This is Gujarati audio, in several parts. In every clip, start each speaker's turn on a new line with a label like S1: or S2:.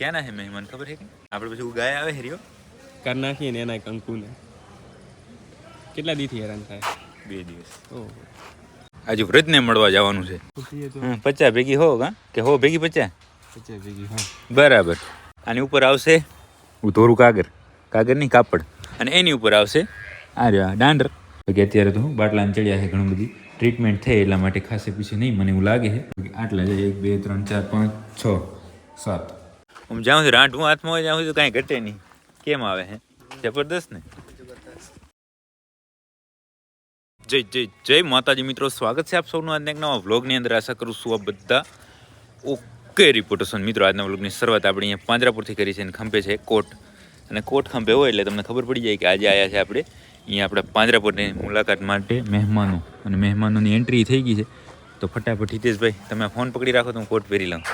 S1: ક્યાંના હે મહેમાન ખબર છે કે આપણે પછી ગાય આવે હેરિયો
S2: કર નાખીએ ને એના કંકુને. કેટલા દીથી હેરાન થાય?
S1: બે દિવસ.
S2: ઓહો.
S1: આજે વ્રતને મળવા જવાનું છે. પચાસ ભેગી હો કા કે હો ભેગી પચાસ?
S2: પચાસ ભેગી હો.
S1: બરાબર. આની ઉપર આવશે ધોરું કાગર. કાગરની કાપડ. અને એની ઉપર આવશે આ રહ્યા દાંડર કે અત્યારે તો બાટલાને ચડ્યા છે ઘણી બધી. ટ્રીટમેન્ટ થઈ એટલા માટે ખાસે પીછે નહીં મને એવું લાગે છે. આટલા છે એક બે ત્રણ ચાર પાંચ છ સાત. હું જાઉં છું રાંઢવું હાથમાં હોય જાઉં છું કાંઈ ઘટે નહીં. કેમ આવે હે? જબરદસ્ત ને? જય જય જય માતાજી મિત્રો, સ્વાગત છે આપ સૌનું આજના એક નવા વ્લોગની અંદર. આશા કરું છું આ બધા ઓકે રિપોર્ટેશન મિત્રો, આજના વ્લોગની શરૂઆત આપણે અહીંયા પાંજરાપુરથી કરી છે અને ખંભે છે કોટ. અને કોટ ખંભે હોય એટલે તમને ખબર પડી જાય કે આજે આવ્યા છે આપણે. અહીંયા આપણા પાંજરાપુરની મુલાકાત માટે મહેમાનો. અને મહેમાનોની એન્ટ્રી થઈ ગઈ છે. તો ફટાફટ હિતેશભાઈ, તમે ફોન પકડી રાખો, તો હું કોટ પહેરી લઉં.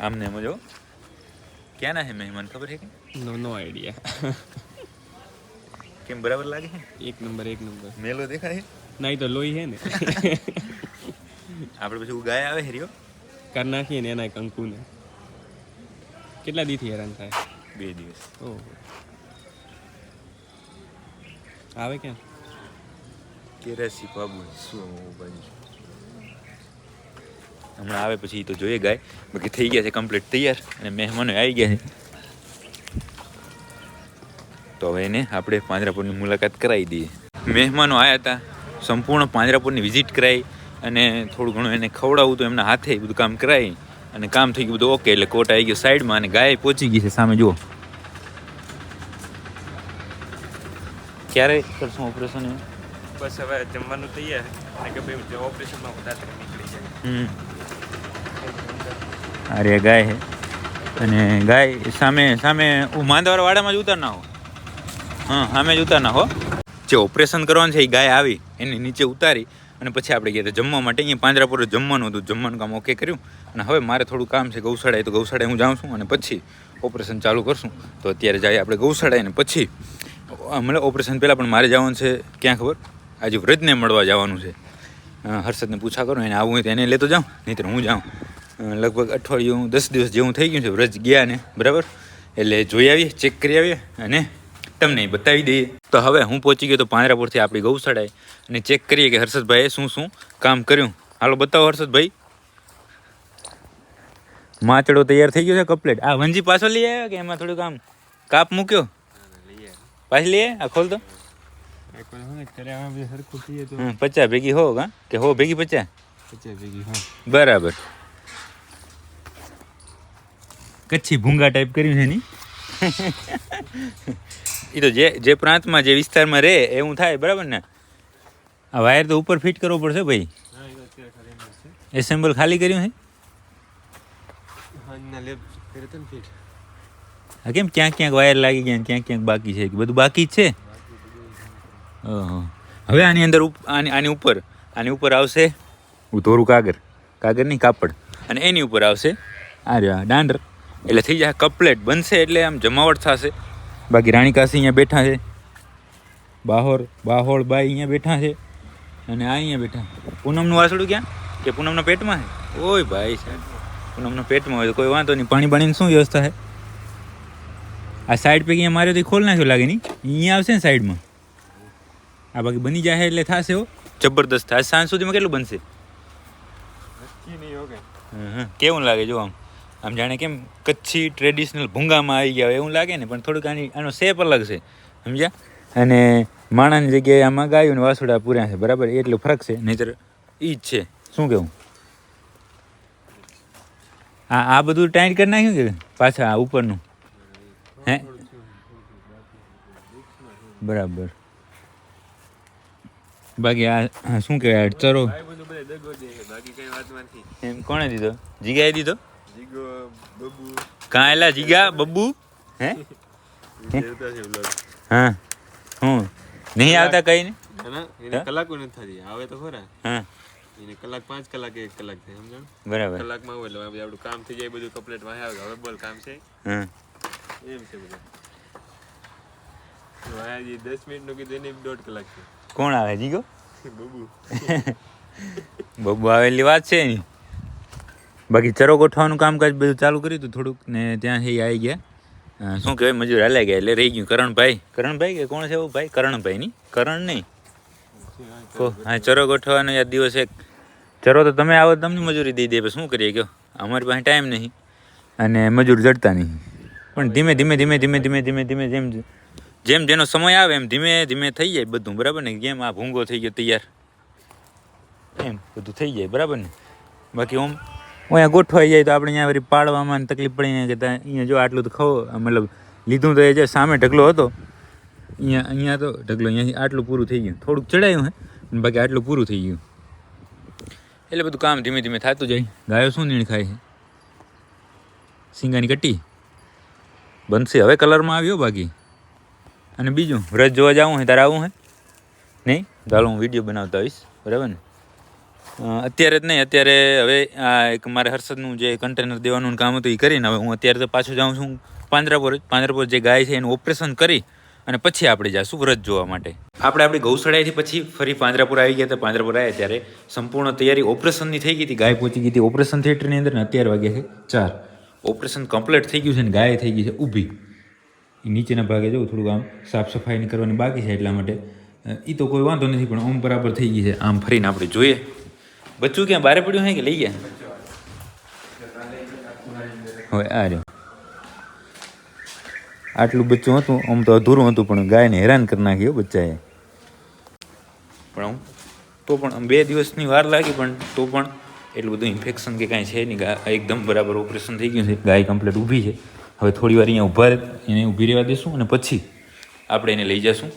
S1: આમને મજો ક્યાંના છે મહેમાન ખબર છે કે
S2: નો નો આઈડિયા
S1: કેમ બરાબર લાગે છે
S2: એક નંબર એક નંબર
S1: મેલો દેખાય છે
S2: નહીં તો લોહી હે ને
S1: આપણે પછી ગાય આવે હેરિયો
S2: કર નાખીએ ને એના કંકુને કેટલા દીથી હેરાન થાય
S1: બે દિવસ
S2: ઓહો આવે કેમ
S1: કેરાસી પાબુ શું બાજુ હમણાં આવે પછી તો જોઈએ ગાય. બાકી થઈ ગયા છે કમ્પ્લીટ તૈયાર. અને મહેમાનો આવી ગયા છે. તો હવે એને આપણે પાંજરાપુરની મુલાકાત કરાવી દઈએ. મહેમાનો આવ્યા હતા સંપૂર્ણ પાંજરાપુરની વિઝિટ કરાવી અને થોડું ઘણું એને ખવડાવવું તો એમના હાથે બધું કામ કરાવી અને કામ થઈ ગયું બધું ઓકે એટલે કોટ આવી ગયો સાઈડમાં અને ગાય પહોંચી ગઈ છે સામે જુઓ. ક્યારે કરશું ઓપરેશન
S2: બસ હવે જમવાનું તૈયાર અને કે ભાઈ ઓપરેશનમાં વધારે નીકળી જાય.
S1: હમ. અરે ગાય હે. અને ગાય સામે સામે માંદવાર વાડામાં જ ઉતાર ના હો હા, સામે જ ઉતાર ના હો. જે ઓપરેશન કરવાનું છે એ ગાય આવી, એને નીચે ઉતારી અને પછી આપણે ગયા જમવા માટે અહીંયા પાંજરાપુર જમવાનું હતું. જમવાનું કામ ઓકે કર્યું. અને હવે મારે થોડું કામ છે ગૌશાળાએ, તો ગૌશાળાએ હું જાઉં છું અને પછી ઓપરેશન ચાલુ કરશું. તો અત્યારે જાય આપણે ગૌશાળાએ અને પછી મતલબ ઓપરેશન પહેલાં પણ મારે જવાનું છે. ક્યાં ખબર? આજે વ્રજને મળવા જવાનું છે. હર્ષદને પૂછા કરો, એને આવું હોય તો એને લેતો જાઉં, નહીંતર હું જાઉં. લગભગ અઠવાડિયું દસ દિવસ જેવું થઈ ગયું છે વ્રજ ગયા ને બરાબર? એટલે જોઈ આવીએ ચેક કરી આવીએ અને તમને બતાવી દઈએ. તો હવે હું પહોંચી ગયો તો પાંજરાપુરથી આપણી ગૌશાળાએ અને ચેક કરીએ કે હર્ષદભાઈએ શું શું કામ કર્યું. હાલો બતાવો હર્ષદભાઈ. માચડો તૈયાર થઈ ગયો છે કપલેટ આ વંજી પાછો લઈ આવ્યો કે એમાં થોડુંક આમ કાપ મૂક્યો? પાછી લઈએ આ ખોલ તો. પચાસ ભેગી હો? કે હો ભેગી પચાસ?
S2: પચાસ ભેગી હા.
S1: બરાબર. કચ્છી ભૂંગા ટાઈપ કર્યું છે ની એ તો જે જે પ્રાંતમાં જે વિસ્તારમાં રહે એવું થાય બરાબર ને? આ વાયર તો ઉપર ફિટ કરવો પડશે ભાઈ. એસેમ્બલ ખાલી કર્યું છે?
S2: હા
S1: કેમ ક્યાંક ક્યાંક વાયર લાગી ગયા ને ક્યાંક ક્યાંક બાકી છે? કે બધું બાકી જ છે? ઓહો. હવે આની અંદર આની આની ઉપર. આની ઉપર આવશે? ધોરું કાગર. કાગરની કાપડ. અને એની ઉપર આવશે? આ રહ્યા ડાંડર. દાંડર એટલે થઈ જાય કપલેટ બનશે એટલે આમ જમાવટ થશે. બાકી રાણી કાશી અહીંયા બેઠા છે. બાહોર બાહોળ બાઈ અહીંયા બેઠા છે. અને આ અહીંયા બેઠા પૂનમનું વાસળું ક્યાં? કે પૂનમના પેટમાં છે? ઓય ભાઈ સાહેબ. પૂનમના પેટમાં હોય તો કોઈ વાંધો નહીં. પાણી પાણીની શું વ્યવસ્થા છે? આ સાઈડ પૈકી અહીંયા માર્યો તો ખોલ નાખ્યો લાગે નહીં. અહીંયા આવશે ને સાઈડમાં આ બાકી બની જાય એટલે થશે હો. જબરદસ્ત. થાય સાંજ સુધીમાં કેટલું બનશે. કેવું લાગે જો આમ? આમ જાણે કેમ કચ્છી ટ્રેડિશનલ ભૂંગામાં આવી ગયા હોય એવું લાગે ને પણ થોડુંક આની આનો શેપ અલગ છે સમજ્યા? અને માણાની જગ્યાએ આમાં ગાયું ને વાસુડા પૂર્યા છે બરાબર? એટલો ફરક છે નહીતર એ જ છે. શું કહેવું આ આ બધું ટાઈટ કરી નાખ્યું કે પાછા આ ઉપરનું? હે? બરાબર. બાકી આ શું કહેવાય? ચરો. એમ કોણે દીધો? જીગાએ દીધો?
S2: જીગો બબુ
S1: કાં એલા જીગા બબ્બુ હે
S2: દેવતા છે વ્લોગ
S1: હા હું નહીં આવતા કઈ ને
S2: ના એને કલાકો નથી થતી આવે તો ખરા
S1: હા
S2: એને કલાક પાંચ કલાક એક કલાક થાય સમજણ
S1: બરાબર
S2: કલાકમાં હોય એટલે હવે આપણું કામ થઈ જાય બધું કમ્પ્લીટ વાહે આવે હવે બોલ કામ છે
S1: હા
S2: એમ છે બધું વાહે હજી દસ મિનિટનું કીધું એને દોઢ કલાક છે
S1: કોણ આવે જીગો
S2: બબુ
S1: બબ્બુ આવેલી વાત છે એની બાકી ચરો ગોઠવાનું કામકાજ બધું ચાલુ કર્યું હતું થોડુંક ને ત્યાંથી આવી ગયા. શું કહેવાય, મજૂર હાલ્યા ગયા એટલે રહી ગયું. કરણભાઈ. કરણભાઈ કે કોણ છે એવું ભાઈ? કરણભાઈ નહીં કરણ નહીં? હા, ચરો ગોઠવાનો યાદ દિવસ ચરો તો તમે આવો, તમને મજૂરી દઈ દે શું કરીએ કહો અમારી પાસે ટાઈમ નહીં. અને મજૂર જડતા નહીં. પણ ધીમે ધીમે ધીમે ધીમે ધીમે ધીમે ધીમે જેમ જેમ જેનો સમય આવે એમ ધીમે ધીમે થઈ જાય બધું, બરાબર ને? જેમ આ ભૂંગો થઈ ગયો તૈયાર? એમ, બધું થઈ જાય, બરાબર ને? બાકી ઓમ અહીંયા ગોઠવાઈ જાય તો આપણે અહીંયા વળી પાડવામાં તકલીફ પડી ને કે અહીંયા જો આટલું તો ખવો. મતલબ લીધું તો એ જે સામે ઢગલો હતો, અહીંયા અહીંયા તો ઢગલો, અહીંયાથી આટલું પૂરું થઈ ગયું. થોડુંક ચડાયું હે બાકી આટલું પૂરું થઈ ગયું. એટલે બધું કામ ધીમે ધીમે થતું જાય. ગાયો શું નીણ ખાય છે? સિંગાની કટ્ટી બનશે હવે કલરમાં આવ્યો બાકી. અને બીજું વ્રજ જોવા જવું હે, તારે આવું હે? નહીં? ચાલો હું વીડિયો બનાવતા આવીશ. બરાબર ને? અત્યારે જ નહીં, અત્યારે હવે, આ, એક મારે હર્ષદનું જે કન્ટેનર દેવાનું કામ હતું એ કરીને હવે હું અત્યારે તો પાછું જાઉં છું પાંજરાપોર પાંજરાપોર જે ગાય છે એનું ઓપરેશન કરી અને પછી આપણે જઈશું વ્રત જોવા માટે. આપણે આપણી ગૌશાળાએથી પછી ફરી પાંજરાપુર આવી ગયા હતા. પાંજરાપુર આવ્યા ત્યારે સંપૂર્ણ તૈયારી ઓપરેશનની થઈ ગઈ હતી. ગાય પહોંચી ગઈ હતી ઓપરેશન થિયેટરની અંદર ને અત્યારે વાગ્યા છે ચાર. ઓપરેશન કમ્પ્લીટ થઈ ગયું છે ને ગાય થઈ ગઈ છે ઊભી. એ નીચેના ભાગે જવું થોડુંક આમ સાફ સફાઈની કરવાની બાકી છે એટલા માટે. એ તો કોઈ વાંધો નથી, પણ ઓમ બરાબર થઈ ગઈ છે. આમ ફરીને આપણે જોઈએ. બચ્ચું ક્યાં બારે પડ્યું હે કે લઈ ગયા હવે આ રહ્યો. આટલું બચ્ચું હતું આમ તો અધૂરું હતું પણ ગાયને હેરાન કરી નાખ્યો બચ્ચાએ. પણ હું તો પણ આમ બે દિવસની વાર લાગી પણ તો પણ એટલું બધું ઇન્ફેક્શન કે કાંઈ છે નહીં. એકદમ બરાબર ઓપરેશન થઈ ગયું છે. ગાય કમ્પ્લીટ ઊભી છે. હવે થોડી વાર અહીંયા ઊભા એને ઊભી રહેવા દઈશું અને પછી આપણે એને લઈ જઈશું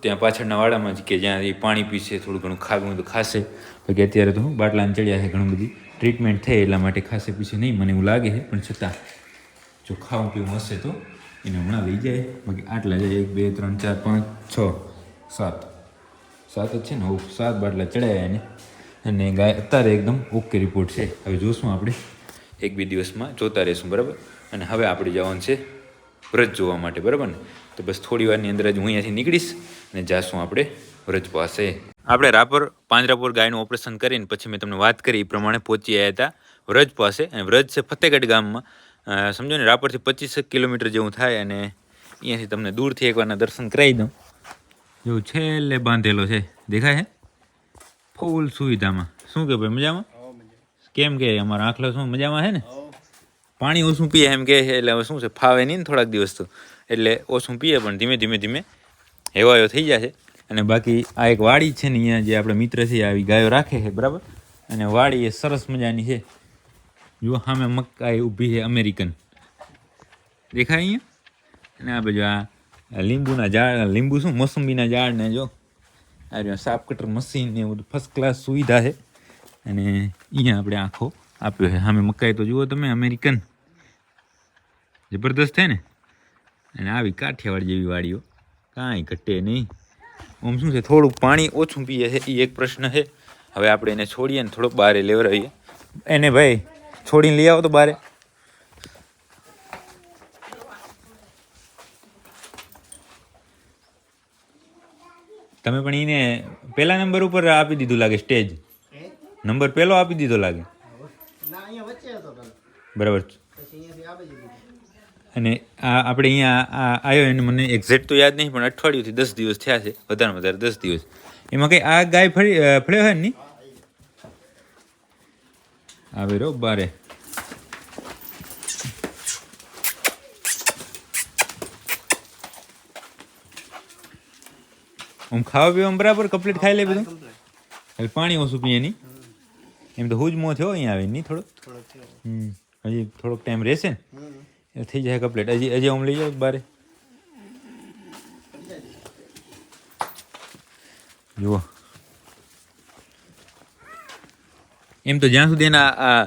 S1: ત્યાં પાછળના વાડામાં જ કે જ્યાં એ પાણી પીશે, થોડું ઘણું ખાવું તો ખાશે. બાકી અત્યારે તો બાટલાને ચડ્યા છે, ઘણું બધી ટ્રીટમેન્ટ થઈ એટલા માટે ખાશે પીશે નહીં, મને એવું લાગે છે. પણ છતાં, જો ખાવું પીવું હશે તો એને હમણાં લઈ જાય. બાકી આટલા જાય, એક, બે, ત્રણ, ચાર, પાંચ, છ, સાત. સાત જ છે ને? હું સાત બાટલા ચડાયા એને. અને ગાય અત્યારે એકદમ ઓકે રિપોર્ટ છે. હવે જોશું આપણે. એક, બે દિવસમાં જોતા રહીશું, બરાબર? અને હવે આપણે જવાનું છે વ્રત જોવા માટે, બરાબર ને? તો બસ થોડી વારની અંદર જ હું અહીંયાથી નીકળીશ. અને જાશું આપણે વ્રજ પાસે. આપણે રાપર પાંજરાપુર ગાયનું ઓપરેશન કરીને પછી મેં તમને વાત કરી એ પ્રમાણે પહોંચી આવ્યા હતા વ્રજ પાસે. અને વ્રજ છે ફતેગઢ ગામમાં. સમજો ને રાપરથી પચીસ કિલોમીટર જેવું થાય અને અહીંયાથી તમને દૂરથી એકવારના દર્શન કરાવી દઉં. જેવું છેલ્લે બાંધેલો છે. દેખાય છે? ફૂલ સુવિધામાં. શું કે ભાઈ મજામાં? કેમ કે અમારા આંખલો શું મજામાં છે ને? પાણી ઓછું પીએ એમ કહે છે એટલે હવે શું છે ફાવે નહીં ને થોડાક દિવસ તો. એટલે ઓછું પીએ પણ ધીમે ધીમે ધીમે હેવાયો થઈ જશે અને બાકી આ એક વાડી છે ને અહીંયા જે આપણે મિત્ર છે આવી ગાયો રાખે છે, બરાબર? અને વાડી એ સરસ મજાની છે. જુઓ, સામે મકાઈ ઊભી છે, અમેરિકન. દેખાય અહીંયા? અને આ બાજુ આ લીંબુના ઝાડ લીંબુ શું? મોસંબીના ઝાડ ને જો. આ રહ્યું, સાપ કટર મશીન ને એવું બધું ફર્સ્ટ ક્લાસ સુવિધા છે. અને અહીંયા આપણે આંખો આપ્યો છે. સામે મકાઈ તો જુઓ તમે, અમેરિકન. જબરદસ્ત છે ને? અને આવી કાઠિયાવાડ જેવી વાડીઓ. કાંઈ ઘટે નહીં. આમ શું છે થોડુંક પાણી ઓછું પીએ છે એ એક પ્રશ્ન છે. હવે આપણે એને છોડીએ ને થોડોક બહાર લેવરાવીએ. એને ભાઈ છોડીને લઈ આવો તો બારે. તમે પણ એને પહેલા નંબર ઉપર આપી દીધું લાગે સ્ટેજ? નંબર પહેલો આપી દીધો લાગે?
S3: બરાબર.
S1: બરાબર
S3: પછી અહીંયાથી આ બાજુ લીધો
S1: અને આ આપણે અહીંયા આ આવ્યો એને મને એક્ઝેક્ટ તો યાદ નહીં પણ અઠવાડિયુંથી દસ દિવસ થયા છે વધારેમાં વધારે દસ દિવસ. એમાં કંઈ આ ગાય ફરી ફળ્યો હોય ને આવે રો બારે. આમ ખાવા પીવામાં બરાબર કમ્પ્લીટ ખાઈ લે બધું? એટલે પાણી ઓછું પીએ નહીં? એમ તો હું જ મોં થયો અહીંયા આવે નહીં થોડો
S3: થોડોક
S1: હમ હજી થોડોક ટાઈમ રહેશે ને? થઈ જાય કમ્પ્લીટ હજી હજી આમ લઈ જાઓ બારે. જુઓ. એમ તો જ્યાં સુધી એના આ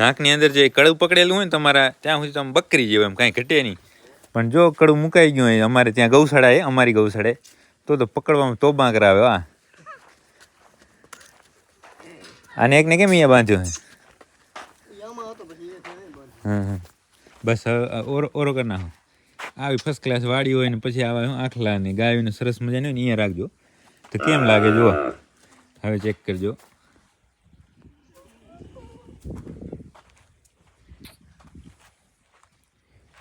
S1: નાકની અંદર જે કડું પકડેલું હોય ને તમારા ત્યાં સુધી તમે બકરી જેવું એમ કાંઈ ઘટે નહીં. પણ જો કડું મુકાઈ ગયું હોય અમારે ત્યાં ગૌશાળા એ અમારી ગૌશાળાએ તો તો પકડવામાં તોબા કરાવે આ આને એકને કેમ અહીંયા બાંધ્યો છે
S3: હા આમાં
S1: બસ ઓરો ઓરો કરી નાખો આવી ફર્સ્ટ ક્લાસ વાડી હોય ને પછી આવા આખલા ને ગાયોને સરસ મજાની હોય ને અહીંયા રાખજો. તો કેમ લાગે, જુઓ. હવે ચેક કરજો.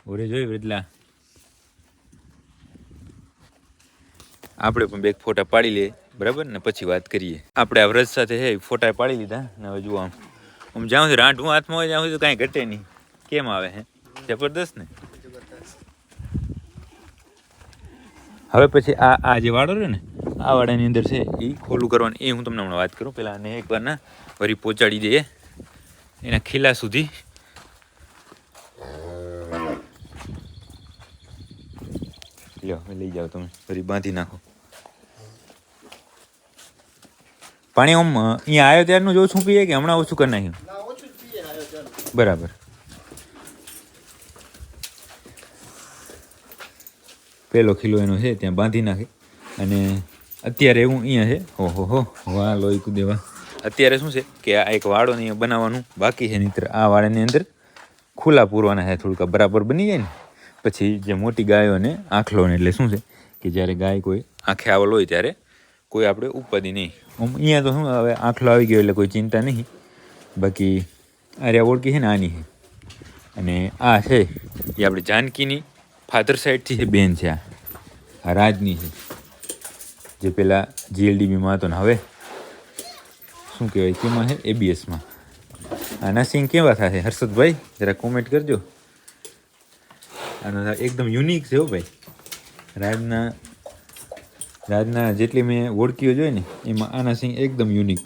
S1: ઓરે જોઈ વૃદલા આપણે પણ બે ફોટા પાડી લઈએ, બરાબર ને? પછી વાત કરીએ. આપણે આ વ્રત સાથે હે ફોટા પાડી લીધા. ને હવે જુઓ આમ. આમ જ્યાં સુધી રાંઠું હાથમાં હોય, ત્યાં સુધી કાંઈ ઘટે નહીં. કેમ આવે, હે? જબરદસ્ત ને? હવે પછી આ આ જે વાડો રહ્યો ને આ વાડાની અંદર છે એ ખોલું કરવાનું. એ હું તમને હમણાં વાત કરું. પહેલાં આને એકવાર ના વરી પહોંચાડી દઈએ. એના ખીલા સુધી. લ્યો લઈ જાઓ તમે. ફરી બાંધી નાખો. પાણી આમ અહીંયા આવ્યો ત્યારનું જ ઓછું પીએ કે હમણાં ઓછું કરી નાખ્યું? બરાબર. પેલો ખીલો એનો છે, ત્યાં બાંધી નાખે. અને અત્યારે એવું અહીંયા છે. હો હો હો વાહ લોહી કુદેવા અત્યારે શું છે કે આ એક વાળો અહીંયા બનાવવાનું બાકી છે નહીતર આ વાળાની અંદર ખુલ્લા પૂરવાના છે, થોડુંક બરાબર બની જાય ને. પછી જે મોટી ગાયોને અને ને એટલે શું છે કે જ્યારે ગાય કોઈ આંખે આવેલ હોય ત્યારે કોઈ આપણે ઉપાધિ નહીં. અહીંયા તો શું હવે આંખલો આવી ગયો એટલે કોઈ ચિંતા નહીં. બાકી આ ઓળખી છે ને આની. છે અને આ છે એ આપણે જાનકીની ફાધર સાઈડથી છે બેન છે આ. રાજની છે. જે પેલા જીએલડીબીમાં હતો ને હવે? શું કહેવાય? કેમાં છે? એબીએસમાં આના સિંગ કેવા થશે? હર્ષદભાઈ, જરા કોમેન્ટ કરજો. આનો એકદમ યુનિક છે હો ભાઈ. રાજના રાજના જેટલી મેં ઓળખીઓ જોઈ ને, એમાં આના સિંગ એકદમ યુનિક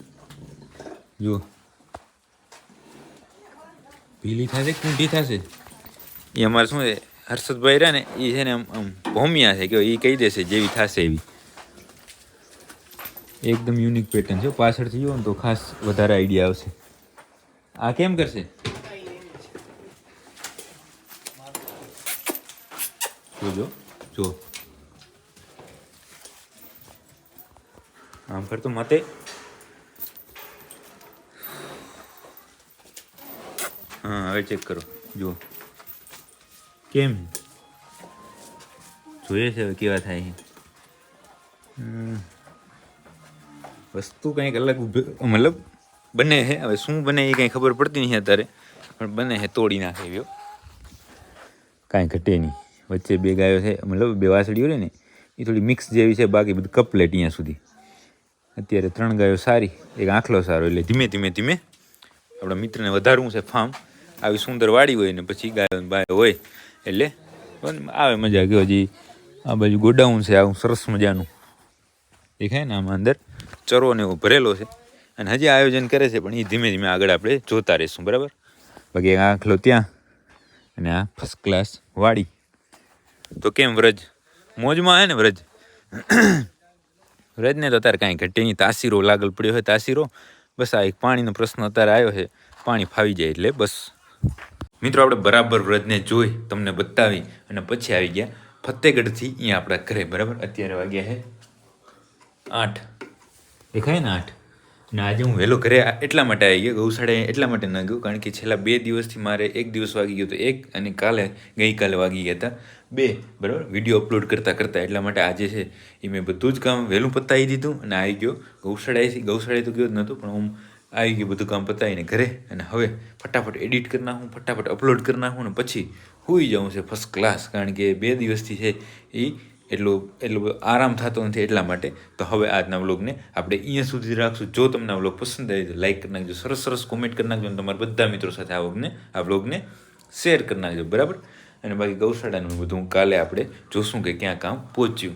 S1: જુઓ પીલી થશે કુંઠી થશે? એ અમારે શું છે? હર્ષદભાઈ રહ્યા ને એ છે ને આમ આમ ભોમિયા છે કે એ કહી દેશે જેવી થશે એવી. એકદમ યુનિક પેટર્ન છે. પાછળથી જુઓ ને તો ખાસ વધારે આઈડિયા આવશે. આ કેમ કરશે? જોજો જો આમ કરતો મતે. હા, હવે ચેક કરો. જુઓ. કેમ? જોઈએ છે કેવા થાય. વસ્તુ કંઈક અલગ મતલબ બને છે હવે શું બને એ કંઈ ખબર પડતી નહીં અત્યારે. પણ બને છે તોડી નાખે એવો કાંઈ ઘટે નહીં. વચ્ચે બે ગાયો છે મતલબ બે વાસળીઓ રહે ને એ થોડી મિક્સ જેવી છે બાકી બધું કપલેટ અહીંયા સુધી. અત્યારે ત્રણ ગાયો સારી એક આંખલો સારો. એટલે ધીમે ધીમે ધીમે આપણા મિત્રને વધારવું છે ફાર્મ આવી સુંદર વાડી હોય ને પછી ગાયો બાયો હોય. એટલે? આવે મજા કે હજી આ બાજુ ગોડાઉન છે, આવું સરસ મજાનું. દેખાય ને આમાં અંદર? ચરો ને એવો ભરેલો છે. અને હજી આયોજન કરે છે, પણ એ ધીમે ધીમે આગળ આપણે જોતા રહીશું, બરાબર? બાકી આંખલો ત્યાં, અને આ ફર્સ્ટ ક્લાસ વાડી. તો કેમ વ્રજ? મોજમાં આવે ને વ્રજ? વ્રજને તો અત્યારે કાંઈ ઘટે નહીં. તાસીરો લાગલ પડ્યો હોય, તાસીરો. બસ આ એક પાણીનો પ્રશ્ન અત્યારે આવ્યો છે. પાણી ફાવી જાય એટલે બસ. મિત્રો, આપણે બરાબર વ્રજને જોઈ, તમને બતાવી અને પછી આવી ગયા ફતેગઢથી અહીંયા આપણા ઘરે, બરાબર? અત્યારે વાગ્યા છે આઠ. દેખાય ને આઠ? અને આજે હું વહેલો ઘરે એટલા માટે આવી ગયો ગૌશાળાએ એટલા માટે ન ગયો, કારણ કે છેલ્લા બે દિવસથી મારે એક દિવસ વાગી ગયો તો એક અને કાલે, ગઈકાલે વાગી ગયા હતા. બે, બરાબર? વીડિયો અપલોડ કરતાં કરતાં એટલા માટે આજે છે એ મેં બધું જ કામ વહેલું પતાવી દીધું અને આવી ગયો. ગૌશાળાએ ગૌશાળાએ તો ગયો જ નહોતો, પણ હું આવી ગયું બધું કામ પતાવીને ઘરે. અને હવે ફટાફટ એડિટ કરી નાખું, ફટાફટ અપલોડ કરી નાખું ને પછી સૂઈ જાઉં છે ફર્સ્ટ ક્લાસ કારણ કે બે દિવસથી છે એ એટલો એટલો આરામ થતો નથી એટલા માટે. તો હવે આજના વ્લોગને આપણે અહીંયા સુધી રાખશું. જો તમને આ વ્લોગ પસંદ આવે તો લાઈક કરી નાખજો, સરસ સરસ કોમેન્ટ કરી નાખજો અને તમારા બધા મિત્રો સાથે આ વ્લોગને આ વ્લોગને શેર કરી નાખજો. બરાબર? અને બાકી ગૌશાળાનું બધું કાલે આપણે જોશું કે ક્યાં કામ પહોંચ્યું.